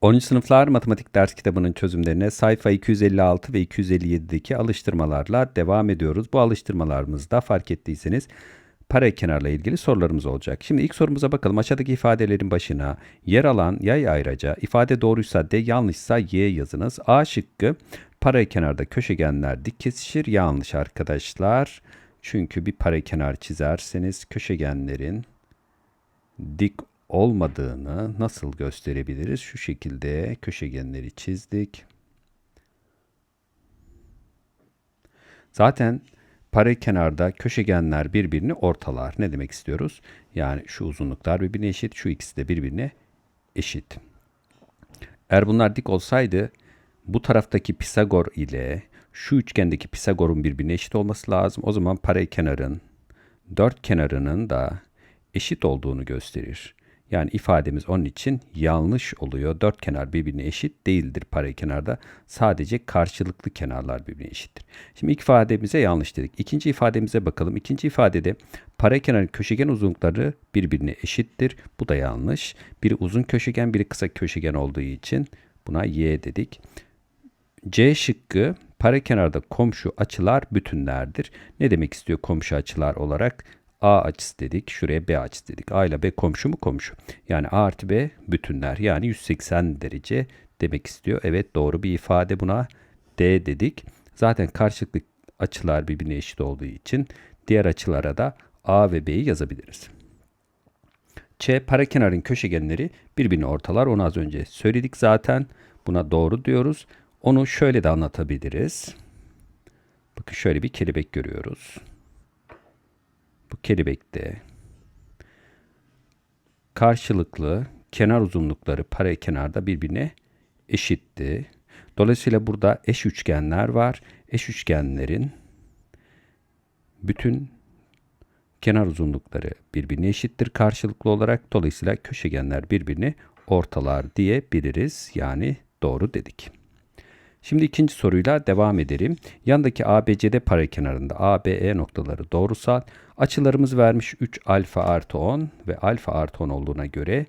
10. sınıflar matematik ders kitabının çözümlerine sayfa 256 ve 257'deki alıştırmalarla devam ediyoruz. Bu alıştırmalarımızda fark ettiyseniz para kenarla ilgili sorularımız olacak. Şimdi ilk sorumuza bakalım. Aşağıdaki ifadelerin başına yer alan yay ayraca ifade doğruysa D yanlışsa Y yazınız. A şıkkı para kenarda köşegenler dik kesişir. Yanlış arkadaşlar. Çünkü bir para kenar çizerseniz köşegenlerin dik olmadığını nasıl gösterebiliriz? Şu şekilde köşegenleri çizdik. Zaten pare kenarda köşegenler birbirini ortalar. Ne demek istiyoruz? Yani şu uzunluklar birbirine eşit, şu ikisi de birbirine eşit. Eğer bunlar dik olsaydı bu taraftaki Pisagor ile şu üçgendeki Pisagor'un birbirine eşit olması lazım. O zaman pare kenarın dört kenarının da eşit olduğunu gösterir. Yani ifademiz onun için yanlış oluyor. Dört kenar birbirine eşit değildir pare kenarda. Sadece karşılıklı kenarlar birbirine eşittir. Şimdi ilk ifademize yanlış dedik. İkinci ifademize bakalım. İkinci ifadede pare kenarın köşegen uzunlukları birbirine eşittir. Bu da yanlış. Biri uzun köşegen, biri kısa köşegen olduğu için buna y dedik. C şıkkı pare kenarda komşu açılar bütünlerdir. Ne demek istiyor komşu açılar olarak? A açısı dedik. Şuraya B açısı dedik. A ile B komşu mu komşu? Yani A artı B bütünler. Yani 180 derece demek istiyor. Evet doğru bir ifade buna D dedik. Zaten karşılıklı açılar birbirine eşit olduğu için diğer açılara da A ve B'yi yazabiliriz. Ç parakenarın köşegenleri birbirini ortalar. Onu az önce söyledik zaten. Buna doğru diyoruz. Onu şöyle de anlatabiliriz. Bakın şöyle bir kelebek görüyoruz. Bu kelebekte karşılıklı kenar uzunlukları pare kenarda birbirine eşitti. Dolayısıyla burada eş üçgenler var. Eş üçgenlerin bütün kenar uzunlukları birbirine eşittir karşılıklı olarak. Dolayısıyla köşegenler birbirini ortalar diyebiliriz. Yani doğru dedik. Şimdi ikinci soruyla devam edelim. Yandaki ABCD pare kenarında ABE noktaları doğrusal. Açılarımız vermiş 3 alfa artı 10 ve alfa artı 10 olduğuna göre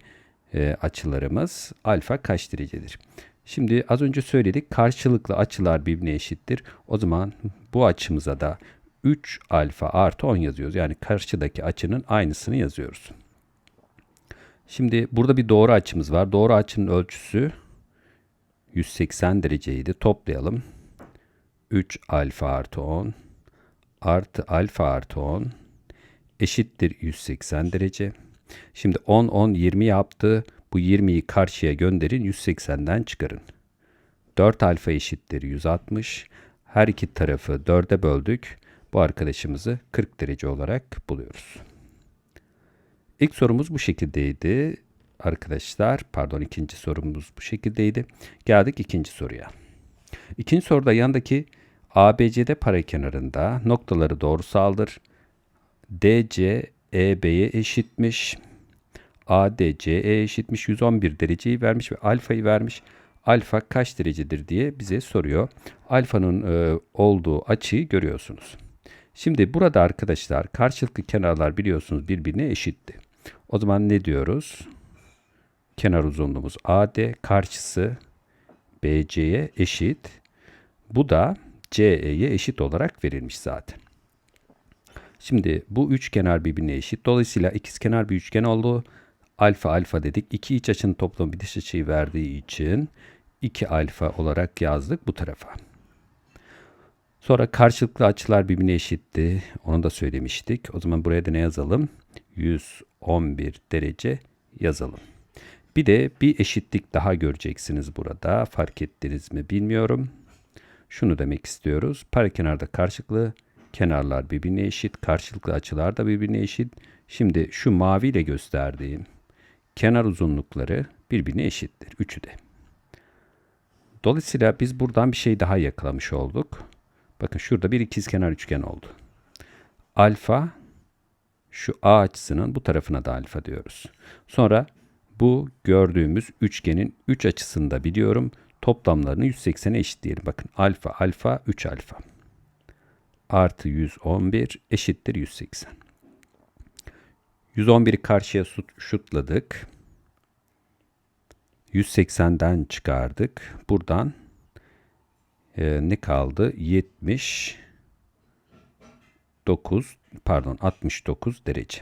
e, açılarımız alfa kaç derecedir? Şimdi az önce söyledik karşılıklı açılar birbirine eşittir. O zaman bu açımıza da 3 alfa artı 10 yazıyoruz. Yani karşıdaki açının aynısını yazıyoruz. Şimdi burada bir doğru açımız var. Doğru açının ölçüsü 180 dereceydi. Toplayalım. 3 alfa artı 10 artı alfa artı 10 eşittir 180 derece. Şimdi 10, 10, 20 yaptı. Bu 20'yi karşıya gönderin 180'den çıkarın. 4 alfa eşittir 160. Her iki tarafı 4'e böldük. Bu arkadaşımızı 40 derece olarak buluyoruz. İlk sorumuz bu şekildeydi arkadaşlar. Pardon ikinci sorumuz bu şekildeydi. Geldik ikinci soruya. İkinci soruda yandaki ABCD para kenarında noktaları doğrusaldır. DC EB'ye eşitmiş. ADCE eşitmiş 111 dereceyi vermiş ve alfayı vermiş. Alfa kaç derecedir diye bize soruyor. Alfanın e, olduğu açıyı görüyorsunuz. Şimdi burada arkadaşlar karşılıklı kenarlar biliyorsunuz birbirine eşitti. O zaman ne diyoruz? Kenar uzunluğumuz AD karşısı BC'ye eşit. Bu da CE'ye eşit olarak verilmiş zaten. Şimdi bu üç kenar birbirine eşit. Dolayısıyla ikizkenar bir üçgen oldu. Alfa alfa dedik. İki iç açının toplamı bir dış açıyı verdiği için 2 alfa olarak yazdık bu tarafa. Sonra karşılıklı açılar birbirine eşitti. Onu da söylemiştik. O zaman buraya da ne yazalım? 111 derece yazalım. Bir de bir eşitlik daha göreceksiniz burada. Fark ettiniz mi bilmiyorum. Şunu demek istiyoruz. Parakenarda karşılıklı kenarlar birbirine eşit. Karşılıklı açılar da birbirine eşit. Şimdi şu maviyle gösterdiğim kenar uzunlukları birbirine eşittir. Üçü de. Dolayısıyla biz buradan bir şey daha yakalamış olduk. Bakın şurada bir ikizkenar üçgen oldu. Alfa şu A açısının bu tarafına da alfa diyoruz. Sonra bu gördüğümüz üçgenin 3 açısını da biliyorum. Toplamlarını 180'e eşitleyelim. Bakın alfa alfa 3 alfa. Artı 111 eşittir 180. 111'i karşıya şutladık. 180'den çıkardık. Buradan e, ne kaldı? 79 pardon 69 derece.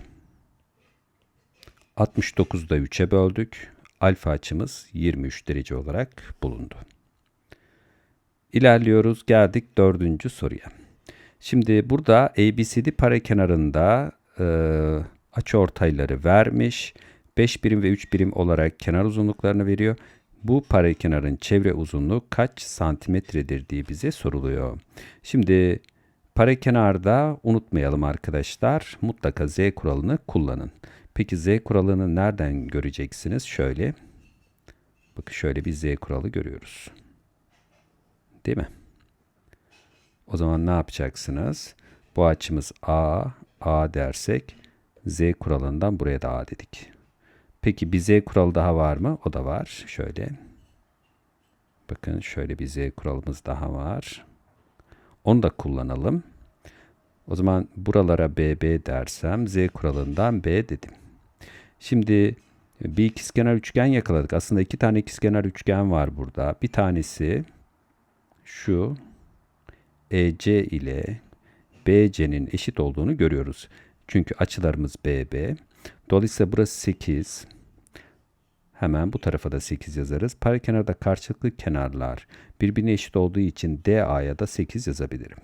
69'da 3'e böldük. Alfa açımız 23 derece olarak bulundu. İlerliyoruz. Geldik dördüncü soruya. Şimdi burada ABCD para kenarında e, açı ortayları vermiş. 5 birim ve 3 birim olarak kenar uzunluklarını veriyor. Bu para kenarın çevre uzunluğu kaç santimetredir diye bize soruluyor. Şimdi para kenarda unutmayalım arkadaşlar. Mutlaka Z kuralını kullanın. Peki Z kuralını nereden göreceksiniz? Şöyle. Bakın şöyle bir Z kuralı görüyoruz. Değil mi? O zaman ne yapacaksınız? Bu açımız A, A dersek Z kuralından buraya da A dedik. Peki bir Z kuralı daha var mı? O da var. Şöyle. Bakın şöyle bir Z kuralımız daha var. Onu da kullanalım. O zaman buralara BB dersem Z kuralından B dedim. Şimdi bir ikizkenar üçgen yakaladık. Aslında iki tane ikizkenar üçgen var burada. Bir tanesi şu EC ile BC'nin eşit olduğunu görüyoruz. Çünkü açılarımız BB. Dolayısıyla burası 8. Hemen bu tarafa da 8 yazarız. Parakenarda karşılıklı kenarlar birbirine eşit olduğu için DA'ya da 8 yazabilirim.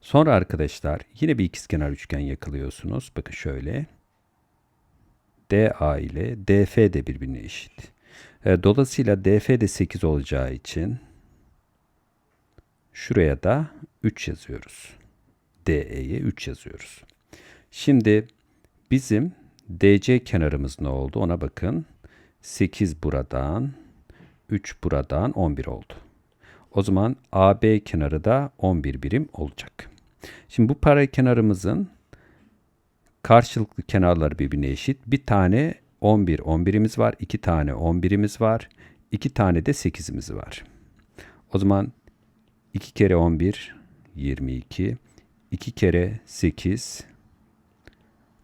Sonra arkadaşlar yine bir ikizkenar üçgen yakalıyorsunuz. Bakın şöyle. DA ile DF de birbirine eşit. E, dolayısıyla DF de 8 olacağı için şuraya da 3 yazıyoruz. DE'ye 3 yazıyoruz. Şimdi bizim DC kenarımız ne oldu ona bakın. 8 buradan, 3 buradan 11 oldu. O zaman AB kenarı da 11 birim olacak. Şimdi bu para kenarımızın karşılıklı kenarları birbirine eşit. Bir tane 11 11'imiz var, iki tane 11'imiz var, iki tane de 8'imiz var. O zaman 2 kere 11 22, 2 kere 8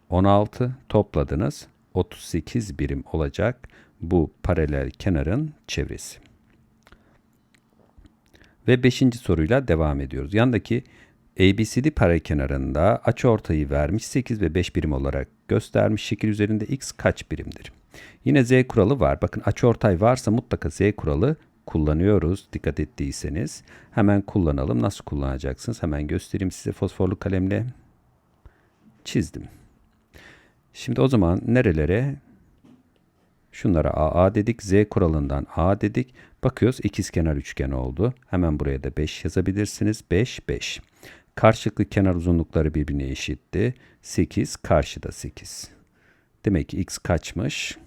16 topladınız. 38 birim olacak bu paralel kenarın çevresi. Ve 5. soruyla devam ediyoruz. Yandaki ABCD paralel kenarında açı ortayı vermiş 8 ve 5 birim olarak göstermiş şekil üzerinde x kaç birimdir? Yine z kuralı var. Bakın açı ortay varsa mutlaka z kuralı kullanıyoruz. Dikkat ettiyseniz hemen kullanalım. Nasıl kullanacaksınız? Hemen göstereyim size fosforlu kalemle. Çizdim. Şimdi o zaman nerelere? Şunlara AA dedik. Z kuralından A dedik. Bakıyoruz ikizkenar üçgen oldu. Hemen buraya da 5 yazabilirsiniz. 5, 5. Karşılıklı kenar uzunlukları birbirine eşitti. 8, karşıda 8. Demek ki x kaçmış?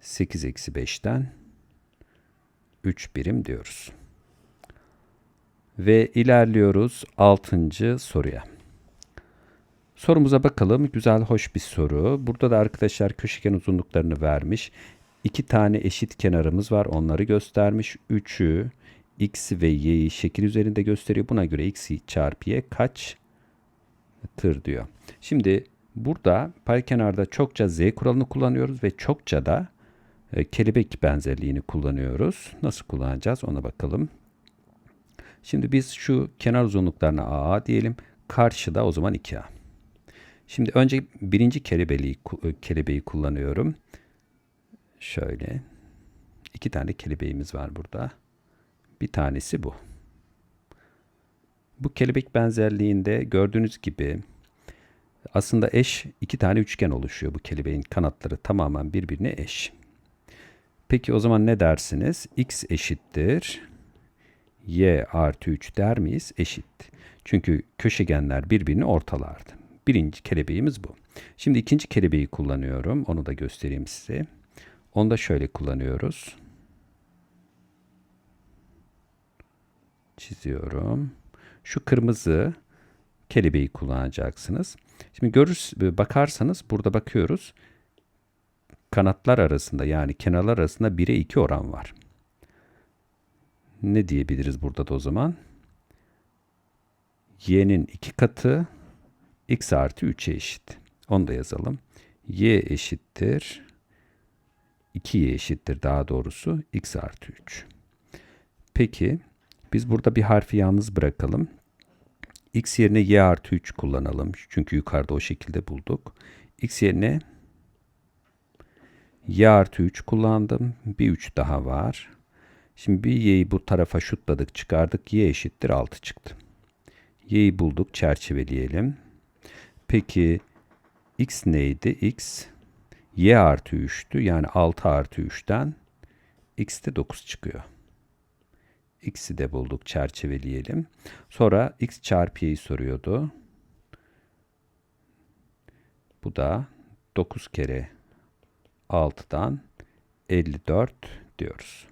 8 eksi 5'ten 3 birim diyoruz. Ve ilerliyoruz 6. soruya. Sorumuza bakalım. Güzel, hoş bir soru. Burada da arkadaşlar köşegen uzunluklarını vermiş. İki tane eşit kenarımız var. Onları göstermiş. 3'ü x ve y'yi şekil üzerinde gösteriyor. Buna göre x çarpı y kaç tır diyor. Şimdi burada pay kenarda çokça z kuralını kullanıyoruz ve çokça da e, kelebek benzerliğini kullanıyoruz. Nasıl kullanacağız ona bakalım. Şimdi biz şu kenar uzunluklarına a diyelim. Karşıda o zaman 2a. Şimdi önce birinci kelebeği, e, kelebeği kullanıyorum. Şöyle. iki tane kelebeğimiz var burada. Bir tanesi bu. Bu kelebek benzerliğinde gördüğünüz gibi aslında eş iki tane üçgen oluşuyor. Bu kelebeğin kanatları tamamen birbirine eş. Peki o zaman ne dersiniz? x eşittir. y artı 3 der miyiz? Eşit. Çünkü köşegenler birbirini ortalardı. Birinci kelebeğimiz bu. Şimdi ikinci kelebeği kullanıyorum. Onu da göstereyim size. Onu da şöyle kullanıyoruz. Çiziyorum. Şu kırmızı kelebeği kullanacaksınız. Şimdi görür, bakarsanız burada bakıyoruz. Kanatlar arasında yani kenarlar arasında 1'e 2 oran var. Ne diyebiliriz burada da o zaman? Y'nin 2 katı x artı 3'e eşit. Onu da yazalım. y eşittir 2y eşittir daha doğrusu x artı 3. Peki biz burada bir harfi yalnız bırakalım. x yerine y artı 3 kullanalım. Çünkü yukarıda o şekilde bulduk. x yerine y artı 3 kullandım. Bir 3 daha var. Şimdi bir y'yi bu tarafa şutladık çıkardık. y eşittir 6 çıktı. y'yi bulduk çerçeveleyelim. Peki x neydi? x y artı 3'tü. Yani 6 artı 3'ten x de 9 çıkıyor. X'i de bulduk çerçeveleyelim. Sonra x çarpı y'yi soruyordu. Bu da 9 kere 6'dan 54 diyoruz.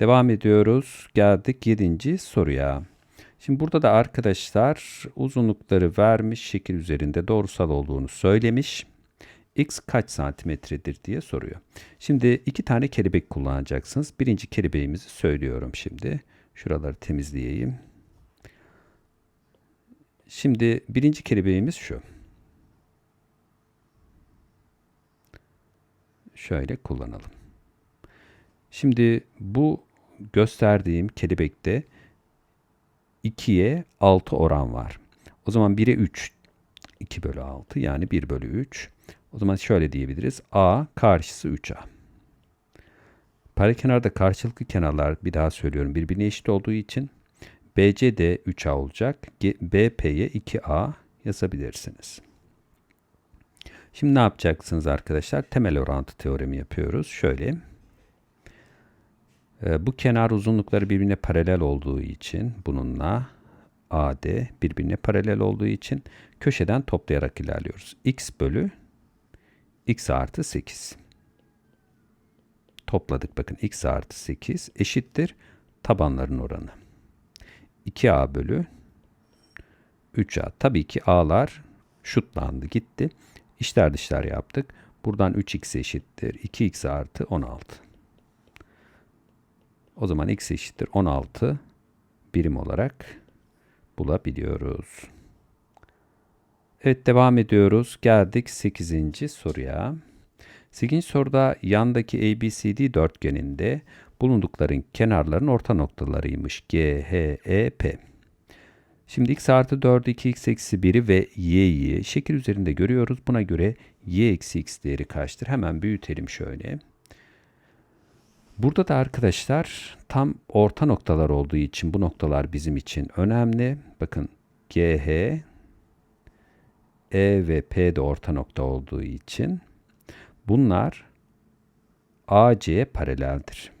Devam ediyoruz. Geldik 7. soruya. Şimdi burada da arkadaşlar uzunlukları vermiş şekil üzerinde doğrusal olduğunu söylemiş. X kaç santimetredir diye soruyor. Şimdi iki tane kelebek kullanacaksınız. Birinci kelebeğimizi söylüyorum şimdi. Şuraları temizleyeyim. Şimdi birinci kelebeğimiz şu. Şöyle kullanalım. Şimdi bu gösterdiğim kelebekte 2'ye 6 oran var. O zaman 1'e 3. 2 bölü 6 yani 1 bölü 3. O zaman şöyle diyebiliriz. A karşısı 3A. Parakenarda karşılıklı kenarlar bir daha söylüyorum birbirine eşit olduğu için BC de 3A olacak. BP'ye 2A yazabilirsiniz. Şimdi ne yapacaksınız arkadaşlar? Temel orantı teoremi yapıyoruz. Şöyle. Ee, bu kenar uzunlukları birbirine paralel olduğu için bununla AD birbirine paralel olduğu için köşeden toplayarak ilerliyoruz. X bölü X artı 8. Topladık bakın X artı 8 eşittir tabanların oranı. 2A bölü 3A. Tabii ki A'lar şutlandı gitti. İşler dışlar yaptık. Buradan 3x eşittir. 2x artı 16. O zaman x eşittir 16 birim olarak bulabiliyoruz. Evet devam ediyoruz. Geldik 8. soruya. 8. soruda yandaki ABCD dörtgeninde bulundukların kenarların orta noktalarıymış. G, H, E, P. Şimdi x artı 4'ü 2x eksi 1'i ve y'yi şekil üzerinde görüyoruz. Buna göre y eksi x değeri kaçtır? Hemen büyütelim şöyle. Burada da arkadaşlar tam orta noktalar olduğu için bu noktalar bizim için önemli. Bakın GH, E ve P de orta nokta olduğu için bunlar AC'ye paraleldir.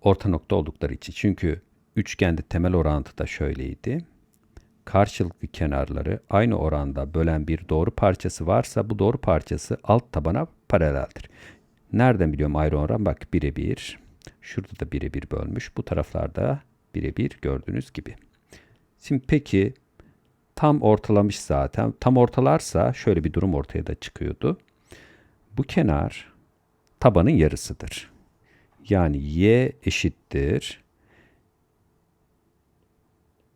Orta nokta oldukları için. Çünkü üçgende temel orantı da şöyleydi. Karşılıklı kenarları aynı oranda bölen bir doğru parçası varsa bu doğru parçası alt tabana paraleldir. Nereden biliyorum ayrı oran? Bak birebir. Şurada da birebir bölmüş. Bu taraflarda birebir gördüğünüz gibi. Şimdi peki tam ortalamış zaten. Tam ortalarsa şöyle bir durum ortaya da çıkıyordu. Bu kenar tabanın yarısıdır. Yani y eşittir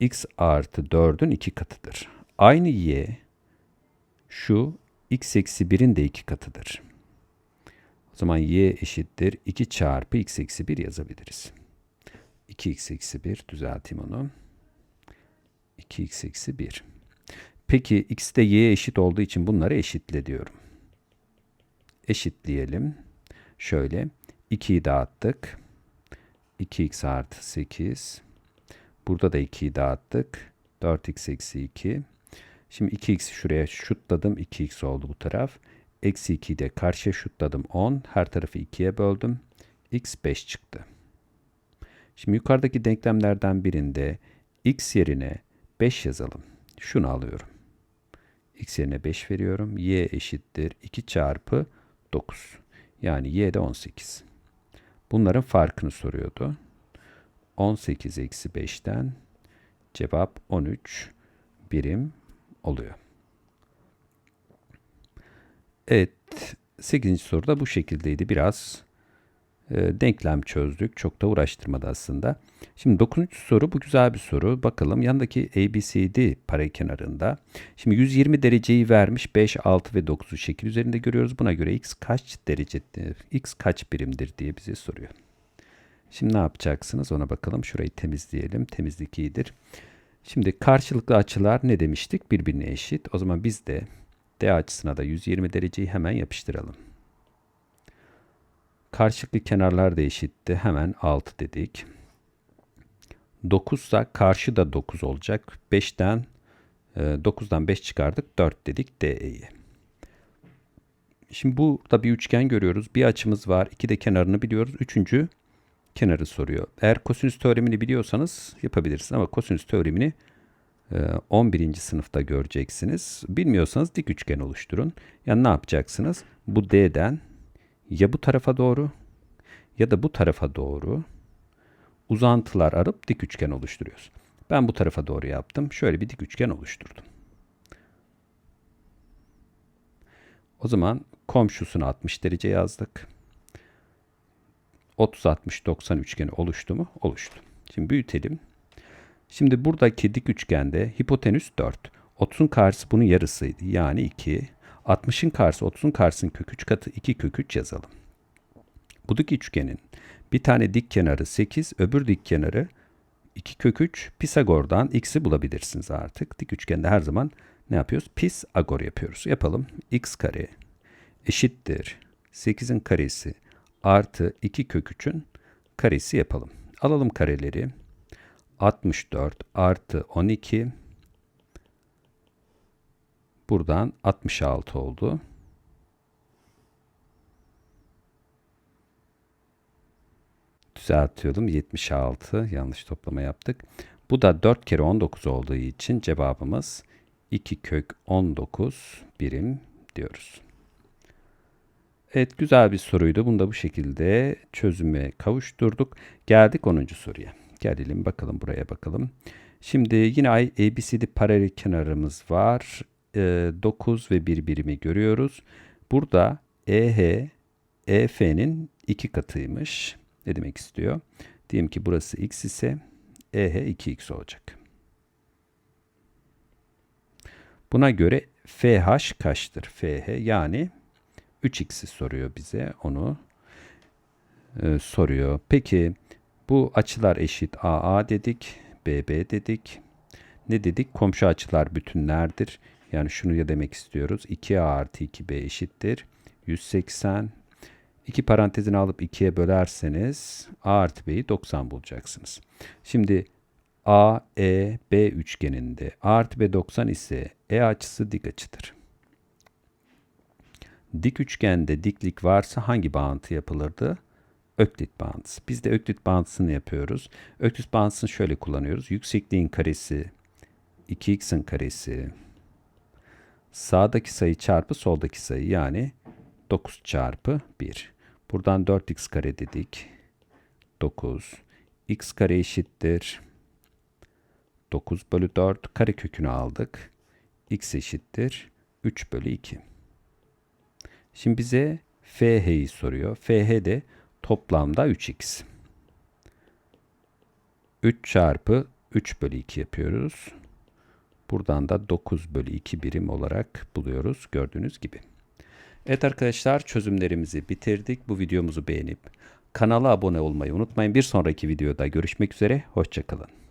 x artı 4'ün 2 katıdır. Aynı y şu x eksi 1'in de 2 katıdır. O zaman y eşittir 2 çarpı x eksi 1 yazabiliriz. 2x eksi 1 düzelteyim onu. 2x eksi 1. Peki x de y eşit olduğu için bunları eşitle diyorum. Eşitleyelim. Şöyle 2'yi dağıttık. 2x artı 8 Burada da 2'yi dağıttık. 4x eksi 2. Şimdi 2x'i şuraya şutladım. 2x oldu bu taraf. Eksi 2'yi de karşıya şutladım 10. Her tarafı 2'ye böldüm. x 5 çıktı. Şimdi yukarıdaki denklemlerden birinde x yerine 5 yazalım. Şunu alıyorum. x yerine 5 veriyorum. y eşittir 2 çarpı 9. Yani y de 18. Bunların farkını soruyordu. 18 eksi 5'ten cevap 13 birim oluyor. Evet 8. soruda bu şekildeydi. Biraz e, denklem çözdük. Çok da uğraştırmadı aslında. Şimdi 9. soru bu güzel bir soru. Bakalım yanındaki ABCD pare kenarında. Şimdi 120 dereceyi vermiş 5, 6 ve 9'u şekil üzerinde görüyoruz. Buna göre x kaç derece, x kaç birimdir diye bize soruyor. Şimdi ne yapacaksınız ona bakalım. Şurayı temizleyelim. Temizlik iyidir. Şimdi karşılıklı açılar ne demiştik? Birbirine eşit. O zaman biz de D açısına da 120 dereceyi hemen yapıştıralım. Karşılıklı kenarlar da eşitti. Hemen 6 dedik. 9 ise karşı da 9 olacak. 5'ten 9'dan 5 çıkardık. 4 dedik DE'ye. Şimdi burada bir üçgen görüyoruz. Bir açımız var. İki de kenarını biliyoruz. Üçüncü kenarı soruyor. Eğer kosinüs teoremini biliyorsanız yapabilirsiniz ama kosinüs teoremini 11. sınıfta göreceksiniz. Bilmiyorsanız dik üçgen oluşturun. Yani ne yapacaksınız? Bu D'den ya bu tarafa doğru ya da bu tarafa doğru uzantılar arıp dik üçgen oluşturuyoruz. Ben bu tarafa doğru yaptım. Şöyle bir dik üçgen oluşturdum. O zaman komşusunu 60 derece yazdık. 30 60 90 üçgeni oluştu mu? Oluştu. Şimdi büyütelim. Şimdi buradaki dik üçgende hipotenüs 4. 30'un karşısı bunun yarısıydı. Yani 2. 60'ın karşısı 30'un karşısının kök 3 katı 2 kök 3 yazalım. Bu dik üçgenin bir tane dik kenarı 8, öbür dik kenarı 2 kök 3. Pisagor'dan x'i bulabilirsiniz artık. Dik üçgende her zaman ne yapıyoruz? Pisagor yapıyoruz. Yapalım. x kare eşittir 8'in karesi artı 2 kök 3'ün karesi yapalım. Alalım kareleri. 64 artı 12 buradan 66 oldu. Düzeltiyordum. 76. Yanlış toplama yaptık. Bu da 4 kere 19 olduğu için cevabımız 2 kök 19 birim diyoruz. Evet güzel bir soruydu. Bunu da bu şekilde çözüme kavuşturduk. Geldik 10. soruya. Gelelim bakalım buraya bakalım. Şimdi yine ABCD paralel kenarımız var. E, 9 ve 1 birimi görüyoruz. Burada EH EF'nin iki katıymış. Ne demek istiyor? Diyelim ki burası x ise EH 2x olacak. Buna göre FH kaçtır? FH yani 3x'i soruyor bize onu e, soruyor. Peki bu açılar eşit AA dedik, BB dedik. Ne dedik? Komşu açılar bütünlerdir. Yani şunu ya demek istiyoruz. 2A artı 2B eşittir. 180. İki parantezini alıp 2'ye bölerseniz A artı B'yi 90 bulacaksınız. Şimdi A, E, B üçgeninde A artı B 90 ise E açısı dik açıdır. Dik üçgende diklik varsa hangi bağıntı yapılırdı? Öklit bağıntısı. Biz de öklit bağıntısını yapıyoruz. Öklit bağıntısını şöyle kullanıyoruz. Yüksekliğin karesi 2x'in karesi sağdaki sayı çarpı soldaki sayı yani 9 çarpı 1. Buradan 4x kare dedik. 9. x kare eşittir. 9 bölü 4 kare kökünü aldık. x eşittir. 3 bölü 2. Şimdi bize FH'yi soruyor. FH de toplamda 3x. 3 çarpı 3 bölü 2 yapıyoruz. Buradan da 9 bölü 2 birim olarak buluyoruz gördüğünüz gibi. Evet arkadaşlar çözümlerimizi bitirdik. Bu videomuzu beğenip kanala abone olmayı unutmayın. Bir sonraki videoda görüşmek üzere. Hoşçakalın.